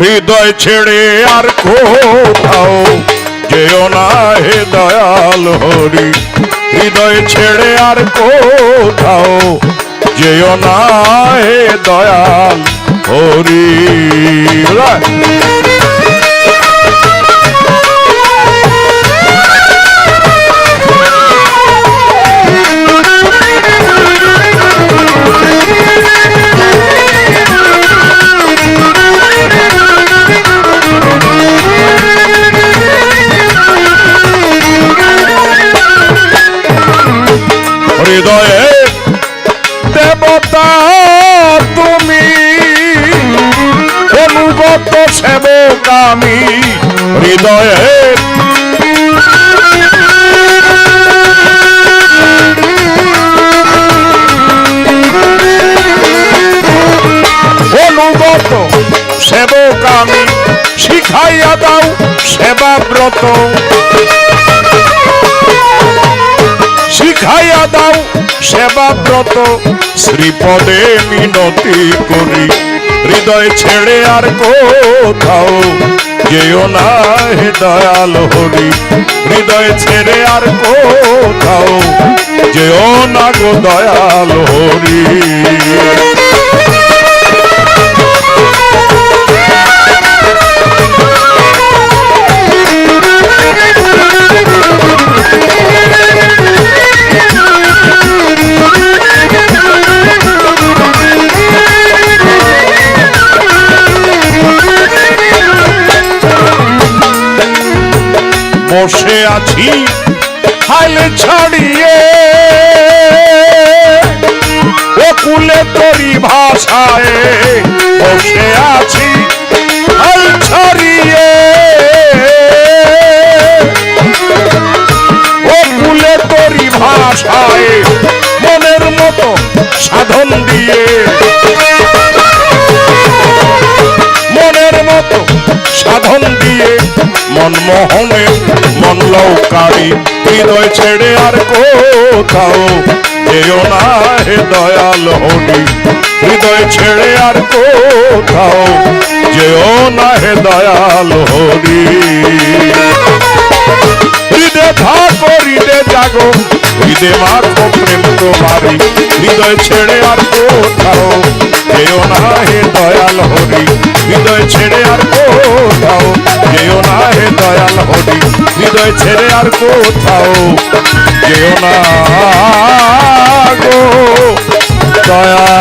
হৃদয় ছেড়ে আর কোথাও যেও না হে দয়াল হরি। হৃদয় ছেড়ে আর কোথাও যেও না হে দয়াল হরি। দেবতা তুমি অনুগত সেবক আমি হৃদয়ে। অনুগত সেবক আমি শিখাইয়া দাও সেবাব্রত। শিখাইয়া দাও সেবাব্রত শ্রীপদে মিনতি করি। হৃদয় ছেড়ে আর কোথাও যেও না হে দয়াল হরি। হৃদয় ছেড়ে আর কোথাও যেও না গো দয়াল হরি। বসে আছি, হাল ছাড়িয়ে। ও কুলে তরি ভাষায় বসে আছি, হাল ছাড়িয়ে। ও কুলে তরি ভাষায় মনের মতো সাধন দিয়ে। মনের মতো সাধন দিয়ে মনমোহনে মন লৌকারি হৃদয় ছেড়ে আর কোথাও যেও না হে দয়াল হরি। হৃদয় ছেড়ে আর কোথাও যেও না হে দয়াল হরি। হৃদে থাকো, হৃদে জাগো, হৃদে মাখো প্রেম তোমারি হৃদয় ছেড়ে আর কোথাও যেও না হে দয়াল হরি। হৃদয় ছেড়ে আর হৃদয় ছেড়ে আর কোথাও? যেও না গো। দয়াল